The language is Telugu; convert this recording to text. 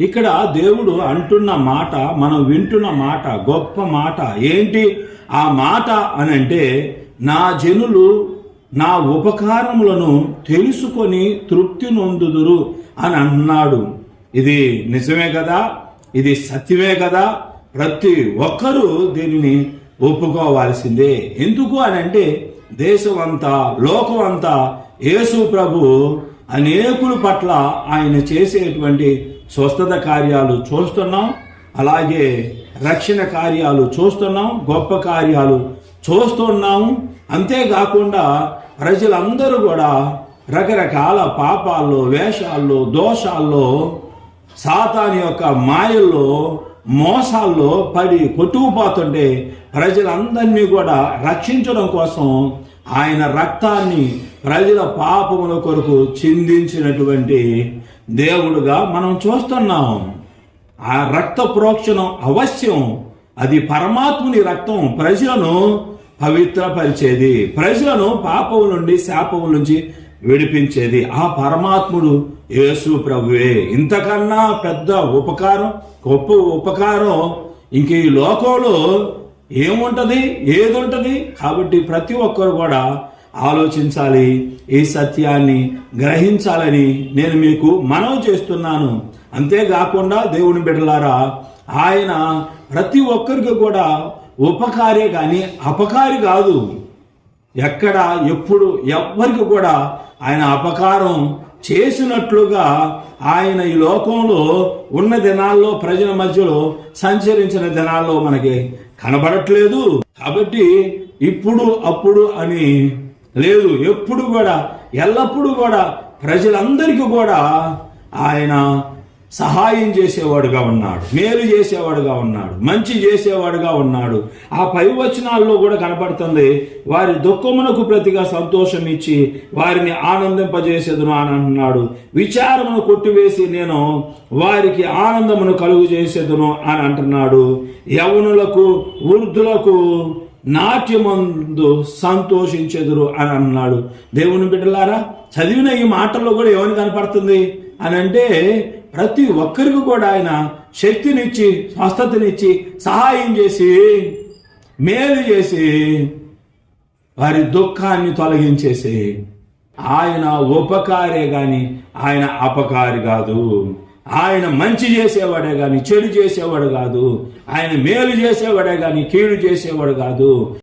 ఇక్కడ దేవుడు అంటున్న మాట మనం వింటున్న మాట గొప్ప మాట ఏంటి? ఆ మాట అని అంటే నా జనులు నా ఉపకారములను తెలుసుకొని తృప్తి నొందుదురు అని అన్నాడు. ఇది నిజమే కదా? ఇది సత్యమే కదా? ప్రతి ఒక్కరూ దీనిని ఒప్పుకోవాల్సిందే. ఎందుకు అని అంటే దేశమంతా లోకమంతా యేసు ప్రభు అనేకుల పట్ల ఆయన చేసేటువంటి స్వస్థత కార్యాలు చూస్తున్నాం. అలాగే రక్షణ కార్యాలు చూస్తున్నాం గొప్ప కార్యాలు చూస్తున్నాము అంతేకాకుండా ప్రజలందరూ కూడా రకరకాల పాపాల్లో వేషాల్లో దోషాల్లో సాతాని యొక్క మాయల్లో మోసాల్లో పడి కొట్టుకుపోతుంటే ప్రజలందరినీ కూడా రక్షించడం కోసం ఆయన రక్తాన్ని ప్రజల పాపముల కొరకు చిందించినటువంటి దేవుడుగా మనం చూస్తున్నాం. ఆ రక్త ప్రోక్షణం అవశ్యం. అది పరమాత్ముని రక్తం ప్రజలను పవిత్రపరిచేది. ప్రజలను పాపం నుండి శాపం నుంచి విడిపించేది. ఆ పరమాత్ముడు యేసు ప్రభువే. ఇంతకన్నా పెద్ద ఉపకారం గొప్ప ఉపకారం ఇంక ఈ లోకంలో ఏముంటది? ఏది ఉంటుంది కాబట్టి ప్రతి ఒక్కరు కూడా ఆలోచించాలి ఈ సత్యాన్ని గ్రహించాలని నేను మీకు మనవి చేస్తున్నాను. అంతేకాకుండా దేవుని బిడ్డలారా ఆయన ప్రతి ఒక్కరికి కూడా ఉపకారే కానీ అపకారి కాదు. ఎక్కడ ఎప్పుడు ఎవ్వరికి కూడా ఆయన అపకారం చేసినట్లుగా ఆయన ఈ లోకంలో ఉన్న దినాల్లో ప్రజల మధ్యలో సంచరించిన దినాల్లో మనకి కనబడట్లేదు. కాబట్టి ఇప్పుడు అప్పుడు అని లేదు. ఎప్పుడు కూడా ఎల్లప్పుడూ కూడా ప్రజలందరికీ కూడా ఆయన సహాయం చేసేవాడుగా ఉన్నాడు మేలు చేసేవాడుగా ఉన్నాడు మంచి చేసేవాడుగా ఉన్నాడు. ఆ పై వచనాల్లో కూడా కనపడుతుంది వారి దుఃఖమునకు ప్రతిగా సంతోషం ఇచ్చి వారిని ఆనందింపజేసేదును అని అంటున్నాడు విచారమును కొట్టివేసి నేను వారికి ఆనందమును కలుగు చేసేదును అని అంటున్నాడు. యవనులకు వృద్ధులకు నాట్యమందు సంతోషించెదురు అని అన్నాడు. దేవుని బిడ్డలారా చదివిన ఈ మాటల్లో కూడా ఏమని కనపడుతుంది అని అంటే ప్రతి ఒక్కరికి కూడా ఆయన శక్తినిచ్చి స్వస్థతనిచ్చి సహాయం చేసి మేలు చేసి వారి దుఃఖాన్ని తొలగించేసి ఆయన ఉపకారే గాని ఆయన అపకారి కాదు. ఆయన మంచి చేసేవాడే కానీ చెడు చేసేవాడు కాదు. ఆయన మేలు చేసేవాడే కానీ కీడు చేసేవాడు కాదు.